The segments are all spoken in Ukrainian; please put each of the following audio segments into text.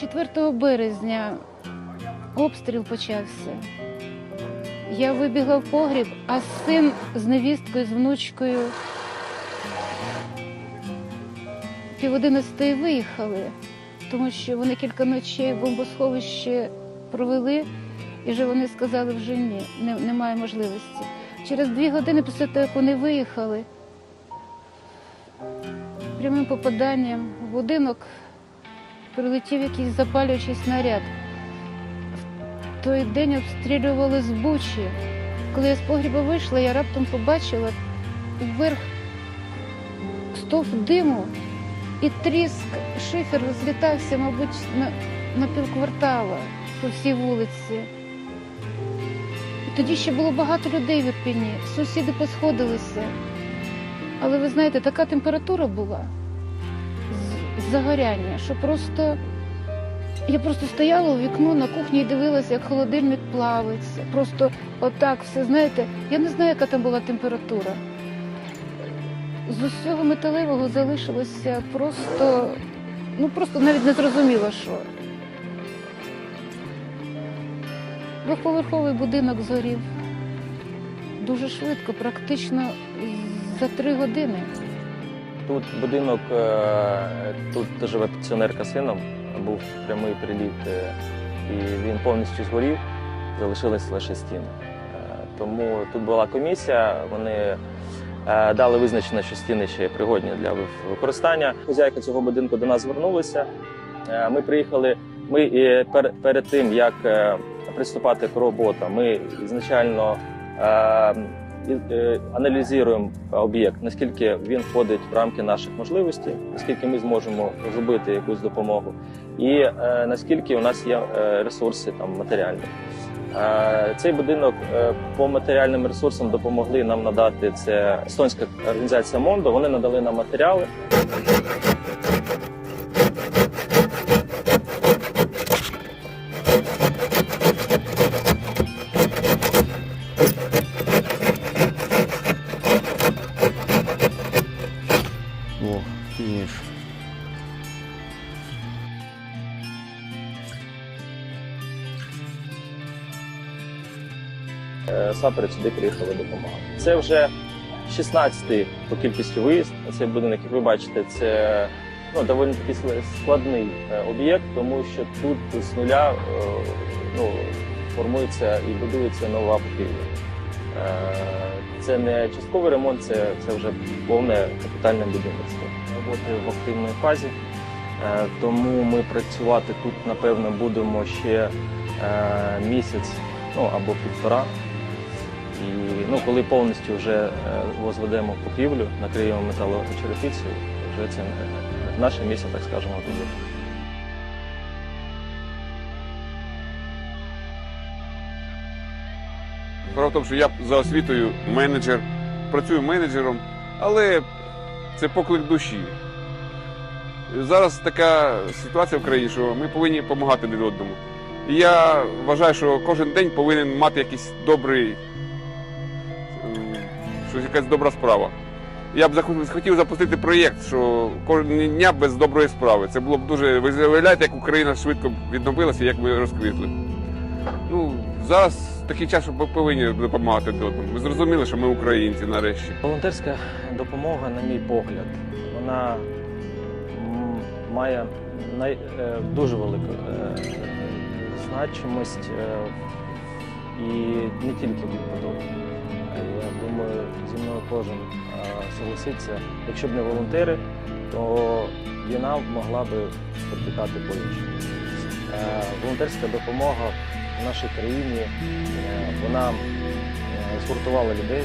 4 березня обстріл почався. Я вибігла в погріб, а син з невісткою, з внучкою пів одинадцятої виїхали, тому що вони кілька ночей в бомбосховище провели, і вже вони сказали, вже ні, немає можливості. Через дві години після того, як вони виїхали, прямим попаданням в будинок прилетів якийсь запалюючий снаряд. В той день обстрілювали з Бучі. Коли я з погріба вийшла, я раптом побачила вверх стовп диму і тріск, шифер розлітався, мабуть, на, на півквартала по всій вулиці. Тоді ще було багато людей в Ірпіні, сусіди посходилися. Але ви знаєте, така температура була загоряння, що просто я просто стояла у вікно на кухні і дивилася, як холодильник плавиться. Просто отак все, знаєте, я не знаю, яка там була температура. З усього металевого залишилося просто, ну просто навіть не зрозуміло, що. Двохповерховий будинок згорів дуже швидко, практично за три години. Тут будинок, е, тут живе пенсіонерка з сином, був прямий приліт, е, і він повністю згорів, залишились лише стіни. Е, Тому тут була комісія, вони дали визначення, що стіни ще пригодні для використання. Хозяйка цього будинку до нас звернулася. Ми приїхали. Ми перед тим як приступати до роботи, ми ізначально аналізуємо об'єкт, наскільки він входить в рамки наших можливостей, наскільки ми зможемо зробити якусь допомогу, і е, наскільки у нас є е, ресурси там матеріальні. Е, Цей будинок е, по матеріальним ресурсам допомогли нам надати це естонська організація Мондо. Вони надали нам матеріали. Сапери сюди приїхали допомагати. Це вже 16-й по кількості виїзд цей будинок. Як ви бачите, це ну, доволі таки складний е, об'єкт, тому що тут з нуля е, ну, формується і будується нова будівля. Е, Це не частковий ремонт, це, це вже повне капітальне будівництво. Роботи в активній фазі. Е, Тому ми працювати тут, напевно, будемо ще е, місяць ну, або півтора. І ну, коли повністю вже е, возведемо покрівлю, накриємо металочерепицею, вже це е, наше місце, так скажемо, буде. Справа в тому, що я за освітою менеджер, працюю менеджером, але це поклик душі. Зараз така ситуація в країні, що ми повинні допомагати один одному. І я вважаю, що кожен день повинен мати якийсь добрий, щось якась добра справа. Я б хотів запустити проєкт, що кожного дня без доброї справи. Це було б дуже. Ви уявляєте, як Україна швидко відновилася, як ми розквітли. Ну, зараз такий час, що повинні допомагати один. Ми зрозуміли, що ми українці нарешті. Волонтерська допомога, на мій погляд, вона має най, е, дуже велику е, значимость е, і не тільки в. Я думаю, зі мною кожен согласиться. Якщо б не волонтери, то війна могла би протікати по-іншому. Е, Волонтерська допомога в нашій країні е, вона е, згуртувала людей.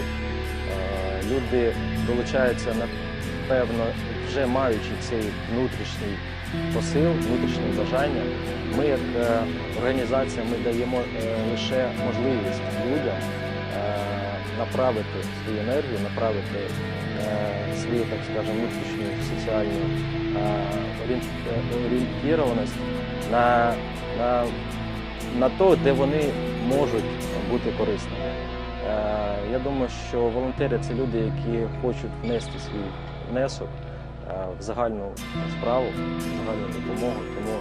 Люди долучаються напевно, вже маючи цей внутрішній посил, внутрішнє бажання. Ми, як організація, ми даємо лише можливість людям направити свою енергію, направити е, свою, так скажемо, внутрішню соціальну е, орієнт- е, на, на, на то, де вони можуть бути корисними. Я думаю, що волонтери це люди, які хочуть внести свій внесок в загальну справу, в загальну допомогу. Тому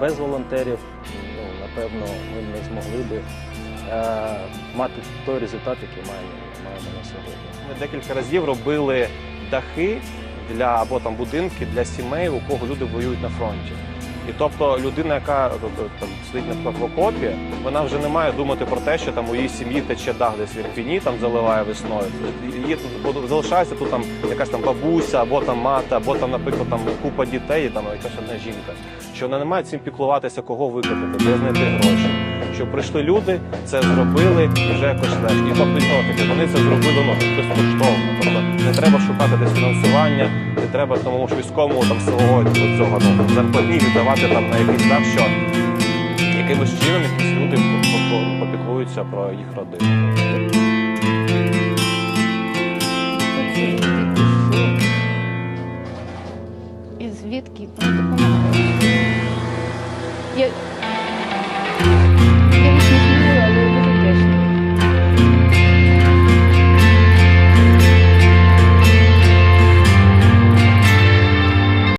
без волонтерів, ну, напевно, ми не змогли би мати той результат, який маємо, маємо на сьогодні. Ми декілька разів робили дахи для або там будинки для сімей, у кого люди воюють на фронті. І тобто людина, яка тобто, там сидить наприклад, в вона вже не має думати про те, що там у її сім'ї тече дах десь в Ірпіні, там заливає весною. Її тут залишається тут там якась там бабуся, або там мати, або там, наприклад, там купа дітей, там якась одна жінка. Що вона не має цим піклуватися, кого викопати, де знайти гроші що прийшли люди, це зробили і вже якось І фактично таки вони це зробили ну, безкоштовно. Тобто не треба шукати десь фінансування, не треба тому ж військовому там силової цього ну, зарплатні віддавати там на якийсь так, що якимось чином якісь люди попіклуються про їх родину. І звідки допомагає?